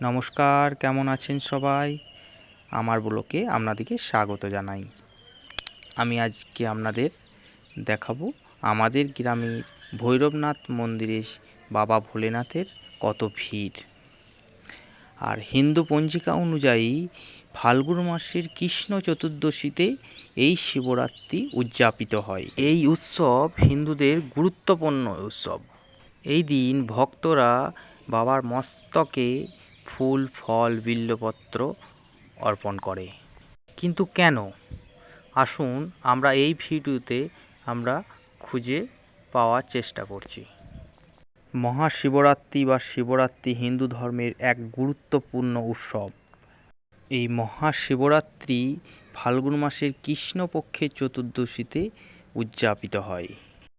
নমস্কার, কেমন আছেন সবাই? আমার ব্লকে আপনাদেরকে স্বাগত জানাই। আমি আজকে আপনাদের দেখাবো আমাদের গ্রামের ভৈরবনাথ মন্দিরে বাবা ভোলেনাথের কত ভিড়। আর হিন্দু পঞ্জিকা অনুযায়ী ফাল্গুন মাসের কৃষ্ণ চতুর্দশীতে এই শিবরাত্রি উদযাপিত হয়। এই উৎসব হিন্দুদের গুরুত্বপূর্ণ উৎসব। এই দিন ভক্তরা বাবার মস্তকে ফুল, ফল, বিল্লপত্র অর্পণ করে। কিন্তু কেন? আসুন, আমরা এই ভিডিওতে আমরা খুঁজে পাওয়ার চেষ্টা করছি। মহাশিবরাত্রি বা শিবরাত্রি হিন্দু ধর্মের এক গুরুত্বপূর্ণ উৎসব। এই মহাশিবরাত্রি ফাল্গুন মাসের কৃষ্ণপক্ষের চতুর্দশীতে উদযাপিত হয়।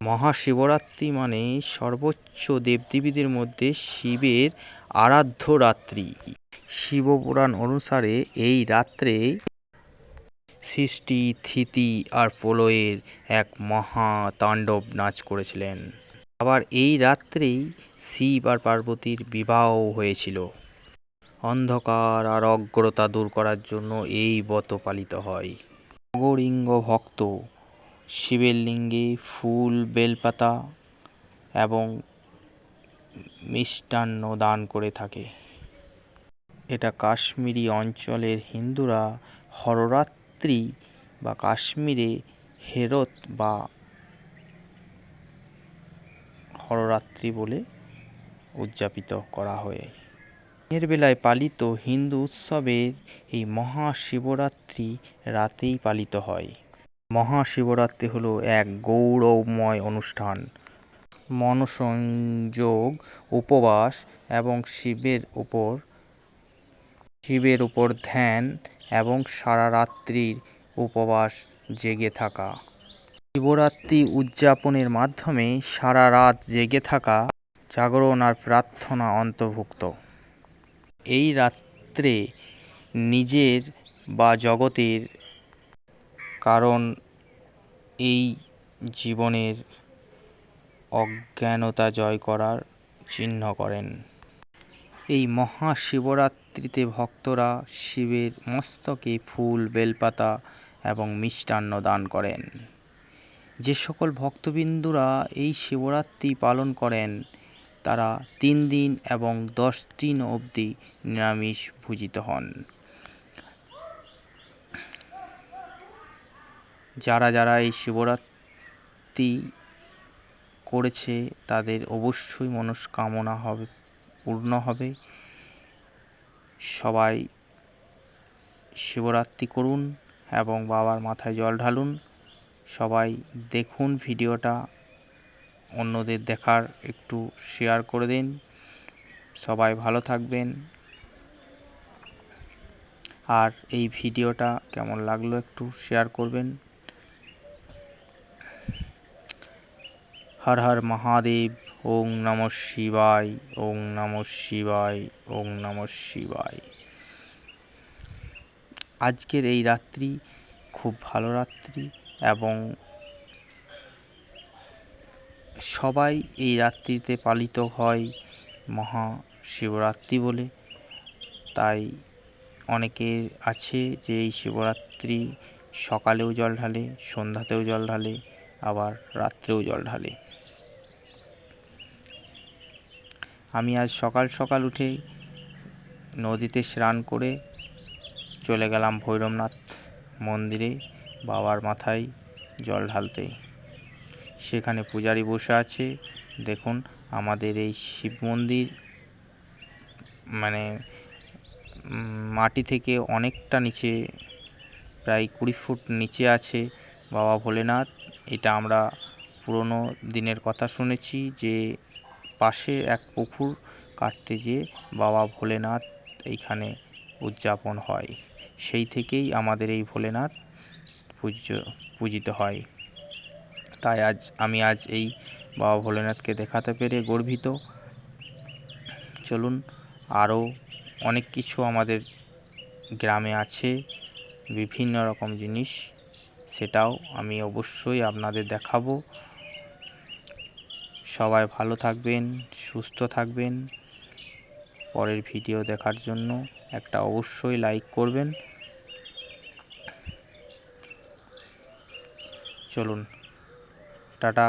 মহাশিবরাত্রি মানে সর্বোচ্চ দেবদেবীদের মধ্যে শিবের আরাধ্য রাত্রি। শিবপুরাণ অনুসারে এই রাত্রে সৃষ্টি, থিতি আর প্রলয়ের এক মহা তাণ্ডব নাচ করেছিলেন। আবার এই রাত্রেই শিব আর পার্বতীর বিবাহ হয়েছিল। অন্ধকার আর অগ্রতা দূর করার জন্য এই ব্রত পালিত হয়। নগরিঙ্গ ভক্ত শিবের লিঙ্গে, ফুল, বেলপাতা এবং মিষ্টান্ন দান করে থাকে। এটা কাশ্মীরি অঞ্চলের হিন্দুরা হররাত্রি বা কাশ্মীরে হেরত বা হররাত্রি বলে উদযাপিত করা হয়। দিনের বেলায় পালিত হিন্দু উৎসবের এই মহাশিবরাত্রি রাতেই পালিত হয়। মহাশিবরাত্রি হলো এক গৌরবময় অনুষ্ঠান। মনসংযোগ, উপবাস এবং শিবের উপর শিবের উপর ধ্যান এবং সারা রাত্রির উপবাস জেগে থাকা। শিবরাত্রি উদযাপনের মাধ্যমে সারা রাত জেগে থাকা জাগরণ আর প্রার্থনা অন্তর্ভুক্ত। এই রাত্রে নিজের বা জগতের কারণ এই জীবনের অজ্ঞানতা জয় করার চিহ্ন করেন। এই মহাশিবরাত্রিতে ভক্তরা শিবের মস্তকে ফুল, বেলপাতা এবং মিষ্টান্ন দান করেন। যে সকল ভক্তবিন্দুরা এই শিবরাত্রি পালন করেন, তারা তিন দিন এবং দশ দিন অবধি নিরামিষ ভুজিত হন। যারা যারা এই শিবরাত্রি করেছে তাদের অবশ্যই মনস্কামনা হবে, পূর্ণ হবে। সবাই শিবরাত্রি করুন এবং বাবার মাথায় জল ঢালুন। সবাই দেখুন ভিডিওটা, অন্যদের দেখার একটু শেয়ার করে দিন। সবাই ভালো থাকবেন। আর এই ভিডিওটা কেমন লাগল একটু শেয়ার করবেন। হর হর মহাদেব, ওং নম শিবায়, ওং নম শিবায়, ওং নম শিবায়। আজকের এই রাত্রি খুব ভালো রাত্রি এবং সবাই এই রাত্রিতে পালিত হয় মহা শিবরাত্রি বলে। তাই অনেকের আছে যে এই শিবরাত্রি সকালেও জল ঢালে, সন্ধ্যাতেও জল ঢালে আবার রাত্রেও জল ঢালে। আমি আজ সকাল সকাল উঠে নদীতে স্নান করে চলে গেলাম ভৈরবনাথ মন্দিরে বাবার মাথায় জল ঢালতে। সেখানে পূজারি বসে আছে। দেখুন, আমাদের এই শিব মন্দির মানে মাটি থেকে অনেকটা নিচে, প্রায় কুড়ি ফুট নিচে আছে বাবা ভোলেনাথ। এটা আমরা পুরনো দিনের কথা শুনেছি যে পাশে এক পুকুর কাটতে যেয়ে বাবা ভোলেনাথ এইখানে উদযাপন হয়। সেই থেকেই আমাদের এই ভোলেনাথ পূজ্য, পূজিত হয়। তাই আজ, আমি আজ এই বাবা ভোলেনাথকে দেখাতে পেরে গর্বিত। চলুন, আরও অনেক কিছু আমাদের গ্রামে আছে, বিভিন্ন রকম জিনিস। সেটাও আমি অবশ্যই আপনাদের দেখাবো। সবাই ভালো থাকবেন, সুস্থ থাকবেন। পরের ভিডিও দেখার জন্য একটা অবশ্যই লাইক করবেন। চলুন, টাটা।